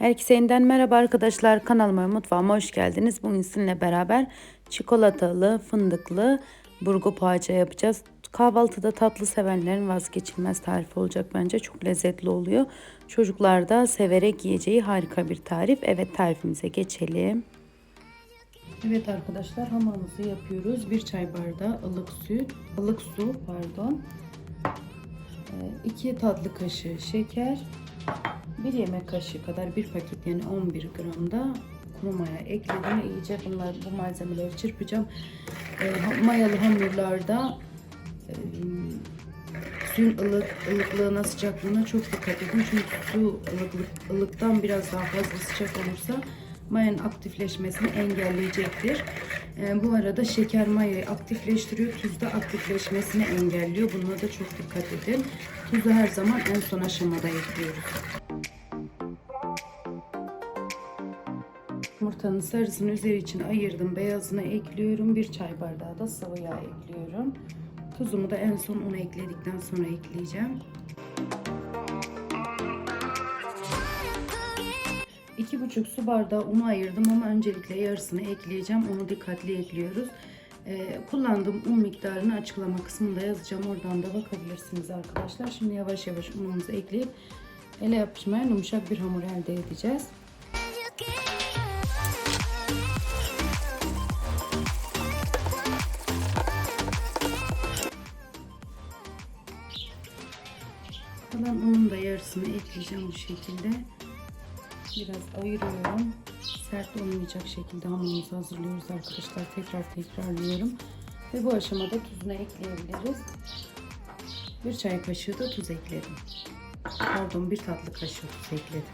Herkese yeniden merhaba arkadaşlar. Kanalıma mutfağıma hoş geldiniz. Bugün sizinle beraber çikolatalı, fındıklı burgu poğaça yapacağız. Kahvaltıda tatlı sevenlerin vazgeçilmez tarifi olacak bence. Çok lezzetli oluyor. Çocuklar da severek yiyeceği harika bir tarif. Evet tarifimize geçelim. Evet arkadaşlar hamurumuzu yapıyoruz. Bir çay bardağı ılık süt, ılık su pardon. 2 tatlı kaşığı şeker, 1 yemek kaşığı kadar bir paket yani 11 gram da kuru maya ekledim. İyice bunlar bu malzemeleri çırpacağım. E, mayalı hamurlarda e, suyun ılık, ılıklığına sıcaklığına çok dikkat edin. Çünkü su ılıklık, ılıktan biraz daha fazla sıcak olursa mayanın aktifleşmesini engelleyecektir. E, bu arada şeker mayayı aktifleştiriyor, tuz da aktifleşmesini engelliyor. Buna da çok dikkat edin. Tuzu her zaman en son aşamada ekliyoruz. Yumurtanın sarısını üzeri için ayırdım. Beyazını ekliyorum. Bir çay bardağı da sıvı yağ ekliyorum. Tuzumu da en son onu ekledikten sonra ekleyeceğim. 2,5 su bardağı unu ayırdım ama öncelikle yarısını ekleyeceğim. Onu dikkatli ekliyoruz. Ee, kullandığım un miktarını açıklama kısmında yazacağım. Oradan da bakabilirsiniz arkadaşlar. Şimdi yavaş yavaş unumuzu ekleyip ele yapışmayan yumuşak bir hamur elde edeceğiz. Kalan unun da yarısını ekleyeceğim bu şekilde. Biraz ayırıyorum. Sert olmayacak şekilde hamurumuzu hazırlıyoruz arkadaşlar. Tekrar tekrarlıyorum. Ve bu aşamada tuzunu ekleyebiliriz. Bir çay kaşığı da tuz ekledim. Pardon bir tatlı kaşığı tuz ekledim.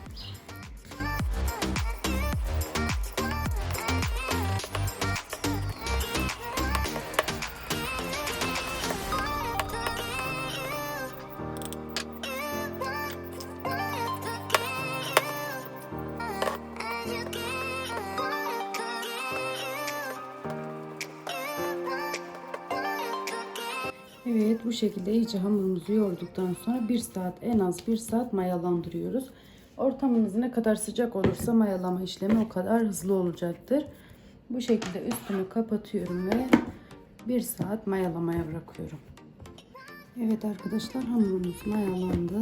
Evet bu şekilde iyice hamurumuzu yoğurduktan sonra bir saat en az bir saat mayalandırıyoruz. Ortamınız ne kadar sıcak olursa mayalama işlemi o kadar hızlı olacaktır. Bu şekilde üstünü kapatıyorum ve bir saat mayalamaya bırakıyorum. Evet arkadaşlar hamurumuz mayalandı.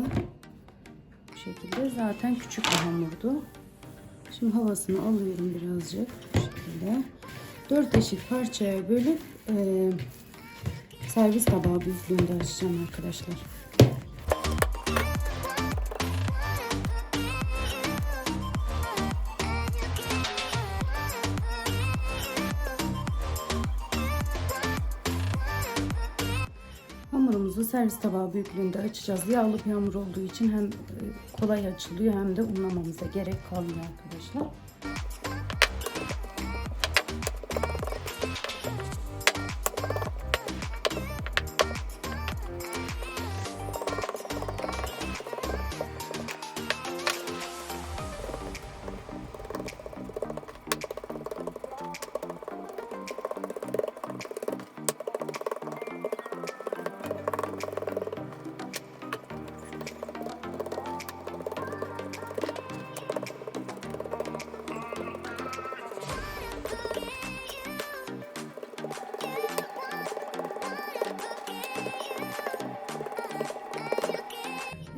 Bu şekilde zaten küçük bir hamurdu. Şimdi havasını alıyorum birazcık bu şekilde. 4 eşit parçaya bölüp e, servis tabağı büyüklüğünde açacağım arkadaşlar. Hamurumuzu servis tabağı büyüklüğünde açacağız. Yağlı bir hamur olduğu için hem kolay açılıyor hem de unlamamıza gerek kalmıyor arkadaşlar.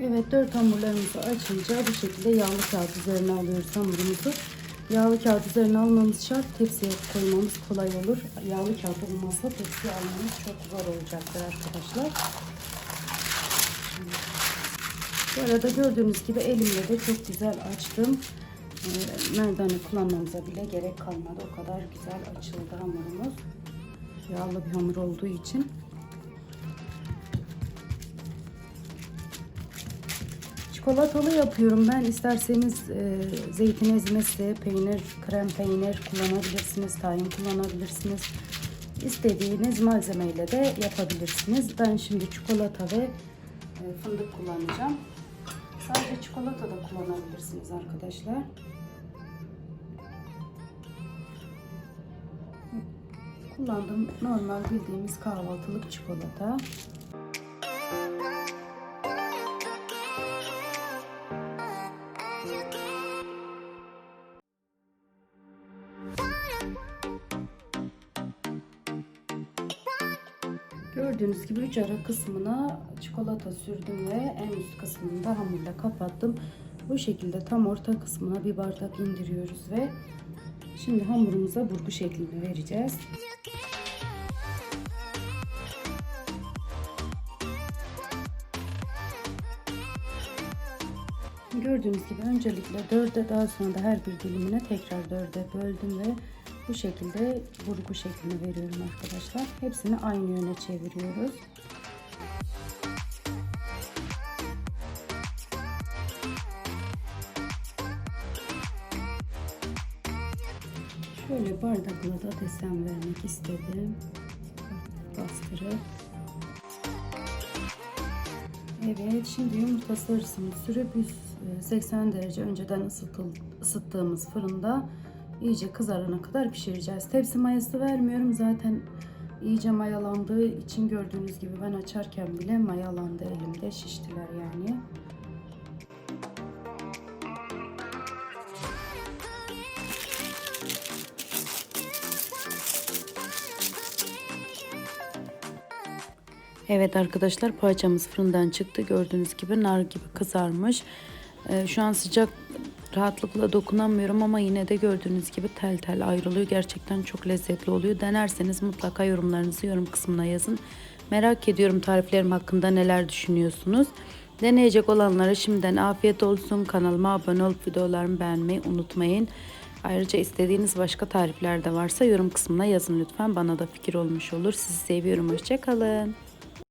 Evet dört hamurlarımızı açınca bu şekilde yağlı kağıt üzerine alıyoruz hamurumuzu. Yağlı kağıt üzerine almamız şart. Tepsiye koymamız kolay olur. Yağlı kağıt olmazsa tepsiye almamız çok zor olacaktır arkadaşlar. Bu arada gördüğünüz gibi elimle de çok güzel açtım. E, merdane kullanmamıza bile gerek kalmadı. O kadar güzel açıldı hamurumuz. Yağlı bir hamur olduğu için. Çikolatalı yapıyorum ben. İsterseniz e, zeytin ezmesi, peynir, krem peynir kullanabilirsiniz. Tahin kullanabilirsiniz. İstediğiniz malzemeyle de yapabilirsiniz. Ben şimdi çikolata ve e, fındık kullanacağım. Sadece çikolata da kullanabilirsiniz arkadaşlar. Kullandığım normal bildiğimiz kahvaltılık çikolata. Gördüğünüz gibi üç ara kısmına çikolata sürdüm ve en üst kısmını da hamurla kapattım. Bu şekilde tam orta kısmına bir bardak indiriyoruz ve şimdi hamurumuza burgu şeklini vereceğiz. Gördüğünüz gibi öncelikle dörde daha sonra da her bir dilimine tekrar dörde böldüm ve bu şekilde burgu şeklini veriyorum arkadaşlar. Hepsini aynı yöne çeviriyoruz. Şöyle bardakla da desen vermek istedim. Bastırıp. Evet şimdi yumurta sarısını sürüp 180 derece önceden ısıtıl, ısıttığımız fırında iyice kızarana kadar pişireceğiz. Tepsi mayası vermiyorum zaten iyice mayalandığı için gördüğünüz gibi ben açarken bile mayalandı elimde şiştiler yani. Evet arkadaşlar poğaçamız fırından çıktı. Gördüğünüz gibi nar gibi kızarmış. Ee, şu an sıcak rahatlıkla dokunamıyorum ama yine de gördüğünüz gibi tel tel ayrılıyor. Gerçekten çok lezzetli oluyor. Denerseniz mutlaka yorumlarınızı yorum kısmına yazın. Merak ediyorum tariflerim hakkında neler düşünüyorsunuz. Deneyecek olanlara şimdiden afiyet olsun. Kanalıma abone olup videolarımı beğenmeyi unutmayın. Ayrıca istediğiniz başka tarifler de varsa yorum kısmına yazın lütfen. Bana da fikir olmuş olur. Sizi seviyorum. Hoşçakalın.